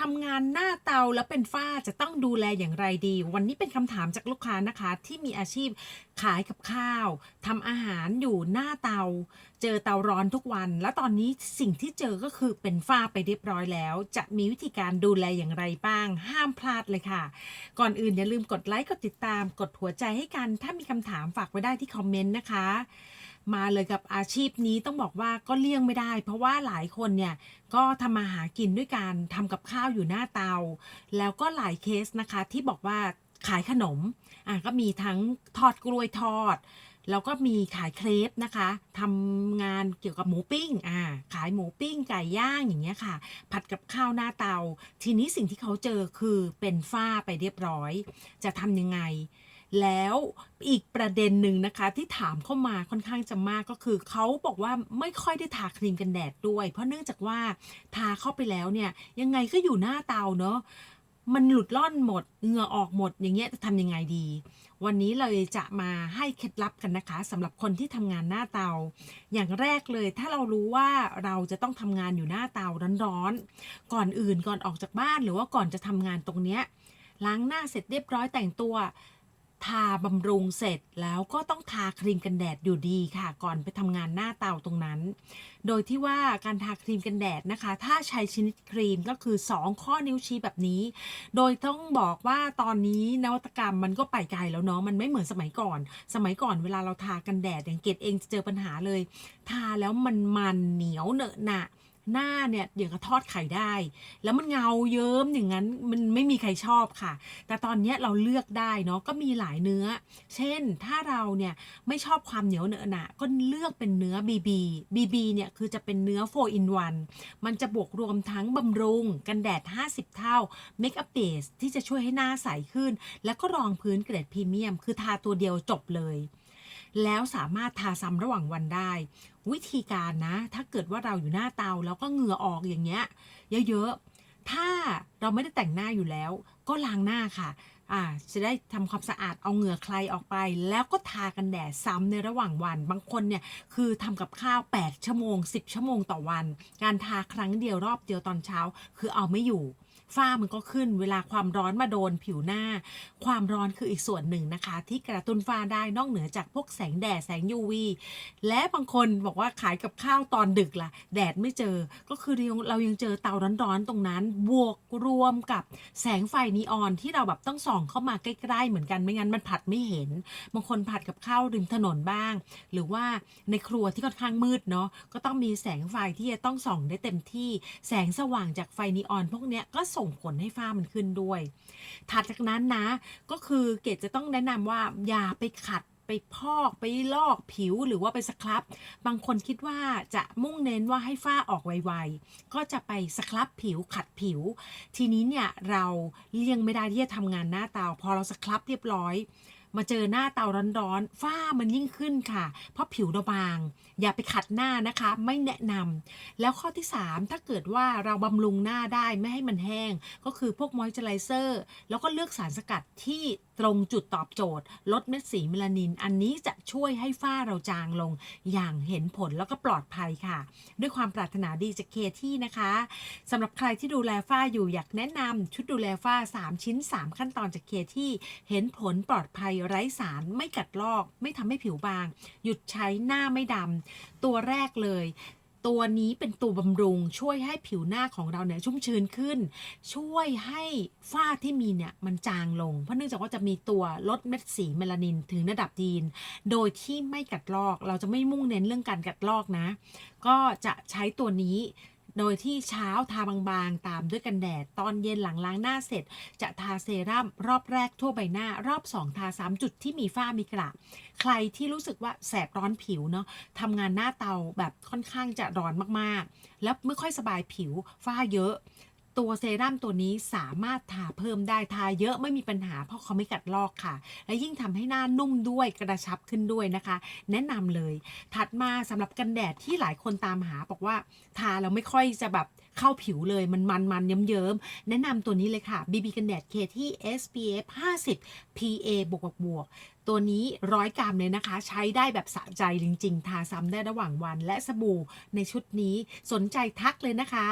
ทำงานหน้าเตาแล้วเป็นฝ้าจะต้องดูแลอย่างไรดี วันนี้เป็นคำถามจากลูกค้านะคะ ที่มีอาชีพขายกับข้าวทำอาหารอยู่หน้าเตา เจอเตาร้อนทุกวัน แล้วตอนนี้สิ่งที่เจอก็คือเป็นฝ้าไปเรียบร้อยแล้ว จะมีวิธีการดูแลอย่างไรบ้าง ห้ามพลาดเลยค่ะ ก่อนอื่นอย่าลืมกดไลค์กดติดตาม กดหัวใจให้กัน ถ้ามีคำถามฝากไว้ได้ที่คอมเมนต์นะคะ มาเลยกับอาชีพนี้ต้องบอกว่าก็เลี่ยงไม่ได้ เพราะว่าหลายคนเนี่ยก็ทำมาหากินด้วยการทำกับข้าวอยู่หน้าเตา แล้วก็หลายเคสนะคะที่บอกว่าขายขนมอะก็มีทั้งทอดกล้วยทอด แล้วก็มีขายเครปนะคะทำงานเกี่ยวกับหมูปิ้งอ่าขายหมูปิ้งไก่ย่างอย่างเงี้ยค่ะ ผัดกับข้าวหน้าเตา ทีนี้สิ่งที่เขาเจอคือเป็นฝ้าไปเรียบร้อย จะทำยังไง แล้วอีกประเด็นหนึ่งนะคะที่ถามเข้ามาค่อนข้างจะมากก็คือเขาบอกว่าไม่ค่อยได้ทาครีมกันแดดด้วย เพราะเนื่องจากว่าทาเข้าไปแล้วเนี่ยยังไงก็อยู่หน้าเตาเนาะมันหลุดล่อนหมดเหงื่อออกหมดอย่างเงี้ยจะทำยังไงดี วันนี้เลยจะมาให้เคล็ดลับกันนะคะสำหรับคนที่ทำงานหน้าเตา อย่างแรกเลยถ้าเรารู้ว่าเราจะต้องทำงานอยู่หน้าเตาร้อนๆก่อนอื่นก่อนออกจากบ้านหรือว่าก่อนจะทำงานตรงเนี้ยล้างหน้าเสร็จเรียบร้อยแต่งตัว ทาบำรุงเสร็จแล้วก็ต้องทาครีมกันแดดอยู่ดีค่ะ ก่อนไปทำงานหน้าเตาตรงนั้น โดยที่ว่าการทาครีมกันแดดนะคะ ถ้าใช้ชนิดครีมก็คือ 2 ข้อนิ้วชี้แบบนี้ โดยต้องบอกว่าตอนนี้นวัตกรรมมันก็ไปไกลแล้วเนาะมันไม่เหมือนสมัยก่อน สมัยก่อนเวลาเราทากันแดดอย่างเกดเองจะเจอปัญหาเลย ทาแล้วมันมันเหนียวเหนอะหนะ หน้าเนี่ยอย่างกับทอดไข่ได้ แล้วมันเงาเยิ้มอย่างนั้นมันไม่มีใครชอบค่ะ แต่ตอนนี้เราเลือกได้เนาะก็มีหลายเนื้อ เช่นถ้าเราเนี่ยไม่ชอบความเหนียวเหนอะหนะก็เลือกเป็นเนื้อ BB BB เนี่ยคือจะเป็นเนื้อ4 in 1มันจะบวกรวมทั้งบำรุง กันแดด 50 เท่า Make up base ที่จะช่วยให้หน้าใสขึ้น แล้วก็รองพื้นเกรดพรีเมียม คือทาตัวเดียวจบเลย แล้วสามารถทาซ้ำระหว่างวันได้ วิธีการนะ ถ้าเกิดว่าเราอยู่หน้าเตาแล้วก็เหงื่อออกอย่างเงี้ยเยอะๆถ้าเราไม่ได้แต่งหน้าอยู่แล้ว ก็ล้างหน้าค่ะ อ่าจะได้ทำความสะอาดเอาเหงื่อใครออกไป แล้วก็ทากันแดดซ้ำในระหว่างวัน บางคนเนี่ยคือทำกับข้าว 8 ชั่วโมง 10 ชั่วโมงต่อวัน การทาครั้งเดียวรอบเดียวตอนเช้า คือเอาไม่อยู่ฝ้ามันก็ขึ้นเวลาความร้อนมาโดนผิวหน้า ความร้อนคืออีกส่วนหนึ่งนะคะ ที่กระตุ้นฝ้าได้นอกเหนือจากพวกแสงแดดแสง UV และบางคนบอกว่าขายกับข้าวตอนดึกล่ะ แดดไม่เจอก็คือเรายังเรายังเจอเตาร้อนๆตรงนั้น บวกรวมกับแสงไฟนีออนที่เราแบบต้องส่องเข้ามาใกล้ๆเหมือนกันไม่งั้นมันผัดไม่เห็น บางคนผัดกับข้าวริมถนนบ้าง หรือว่าในครัวที่ค่อนข้างมืดเนาะก็ต้องมีแสงไฟที่จะต้องส่องได้เต็มที่ แสงสว่างจากไฟนีออน พวกเนี้ยก็ส่งผลให้ฝ้ามันขึ้นด้วย ถัดจากนั้นนะ ก็คือเกดจะต้องแนะนำว่าอย่าไปขัด ไปพอกไปลอกผิวหรือว่าไปสครับ บางคนคิดว่าจะมุ่งเน้นว่าให้ฝ้าออกไวๆ ก็จะไปสครับผิวขัดผิว ทีนี้เนี่ยเราเลี่ยงไม่ได้ที่จะทำงานหน้าเตา พอเราสครับเรียบร้อยมาเจอหน้าเตาร้อนๆ ฝ้ามันยิ่งขึ้นค่ะ เพราะผิวเราบาง อย่าไปขัดหน้านะคะ ไม่แนะนำแล้วข้อที่ 3 ถ้าเกิดว่าเราบำรุงหน้าได้ไม่ให้มันแห้ง ก็คือพวกมอยเจอไรเซอร์ แล้วก็เลือกสารสกัดที่ตรงจุดตอบโจทย์ ลดเม็ดสีเมลานิน อันนี้จะช่วยให้ฝ้าเราจางลง อย่างเห็นผลแล้วก็ปลอดภัยค่ะ ด้วยความปรารถนาดีจากเคที่นะคะสำหรับใครที่ดูแลฝ้าอยู่อยากแนะนำชุดดูแลฝ้า 3 ชิ้น 3 ขั้นตอนจากเคที่เห็นผลปลอดภัยไร้สารไม่กัดลอก ไม่ทำให้ผิวบาง หยุดใช้หน้าไม่ดำตัวแรกเลย ตัวนี้เป็นตัวบำรุงช่วยให้ผิวหน้าของเราเนี่ยชุ่มชื้นขึ้น ช่วยให้ฝ้าที่มีเนี่ยมันจางลง เพราะเนื่องจากว่าจะมีตัวลดเม็ดสีเมลานินถึงระดับดีน โดยที่ไม่กัดลอก เราจะไม่มุ่งเน้นเรื่องการกัดลอกนะ ก็จะใช้ตัวนี้ โดยที่เช้าทาบางๆ ตามด้วยกันแดด ตอนเย็นหลังล้างหน้าเสร็จ จะทาเซรั่มรอบแรกทั่วใบหน้ารอบ 2 ทา 3 จุดที่มีฝ้ามีกระใครที่รู้สึกว่าแสบร้อนผิวเนาะทำงานหน้าเตาแบบค่อนข้างจะร้อนมากๆ แล้วไม่ค่อยสบายผิวฝ้าเยอะ ตัวเซรั่มตัวนี้สามารถทาเพิ่มได้ทาเยอะไม่มีปัญหาเพราะเขาไม่กัดลอกค่ะ และยิ่งทำให้หน้านุ่มด้วยกระชับขึ้นด้วยนะคะ แนะนำเลย ถัดมาสำหรับกันแดดที่หลายคนตามหาบอกว่าทาแล้วไม่ค่อยจะแบบเข้าผิวเลยมันมันมันเยิ้มเยิ้มๆแนะนำตัวนี้เลยค่ะ BB กันแดดเคที่ SPF 50 PA บวกบวกตัวนี้ร้อยกรัมเลยนะคะ ใช้ได้แบบสะใจจริง ๆ ทาซ้ำได้ระหว่างวันและสบู่ในชุดนี้สนใจทักเลยนะคะ